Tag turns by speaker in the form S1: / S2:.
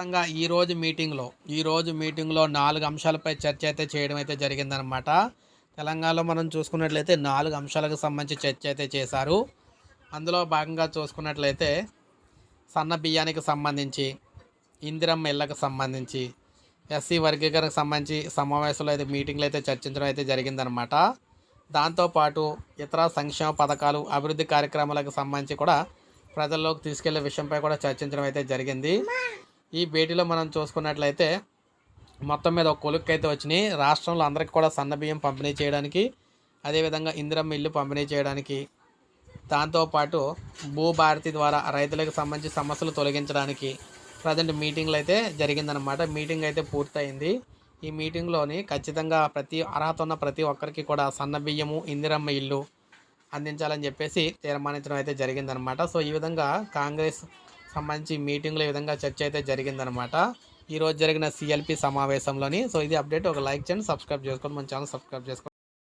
S1: మొత్తంగా ఈరోజు మీటింగ్లో ఈరోజు మీటింగ్లో నాలుగు అంశాలపై చర్చ అయితే చేయడం అయితే జరిగిందనమాట తెలంగాణలో మనం చూసుకున్నట్లయితే నాలుగు అంశాలకు సంబంధించి చర్చ అయితే చేశారు. అందులో భాగంగా చూసుకున్నట్లయితే సన్న బియ్యానికి సంబంధించి ఇందిరమ్మ ఇళ్ళకు సంబంధించి ఎస్సీ వర్గీకరణకు సంబంధించి సమావేశంలో అయితే మీటింగ్లు అయితే చర్చించడం అయితే జరిగిందనమాట దాంతోపాటు ఇతర సంక్షేమ పథకాలు అభివృద్ధి కార్యక్రమాలకు సంబంధించి కూడా ప్రజల్లోకి తీసుకెళ్ళే విషయంపై కూడా చర్చించడం అయితే జరిగింది. ఈ భేటీలో మనం చూసుకున్నట్లయితే మొత్తం మీద ఒక కొలుక్కి అయితే వచ్చినాయి. రాష్ట్రంలో అందరికీ కూడా సన్న బియ్యం పంపిణీ చేయడానికి అదేవిధంగా ఇందిరమ్మ ఇల్లు పంపిణీ చేయడానికి దాంతోపాటు భూభారతి ద్వారా రైతులకు సంబంధించి సమస్యలు తొలగించడానికి ప్రజెంట్ మీటింగ్లు అయితే జరిగిందనమాట మీటింగ్ అయితే పూర్తయింది. ఈ మీటింగ్లోని ఖచ్చితంగా ప్రతి అర్హత ఉన్న ప్రతి ఒక్కరికి కూడా సన్న బియ్యము ఇందిరమ్మ ఇల్లు అందించాలని చెప్పేసి తీర్మానించడం అయితే జరిగిందనమాట సో ఈ విధంగా కాంగ్రెస్ సంబంధించి మీటింగ్లో ఈ విధంగా చర్చ అయితే జరిగిందనమాట. ఈరోజు జరిగిన సిఎల్పి సమావేశంలోని సో ఇది అప్డేట్. ఒక లైక్ చేయండి సబ్స్క్రైబ్ చేసుకోండి. మన ఛానల్ సబ్స్క్రైబ్ చేసుకోండి.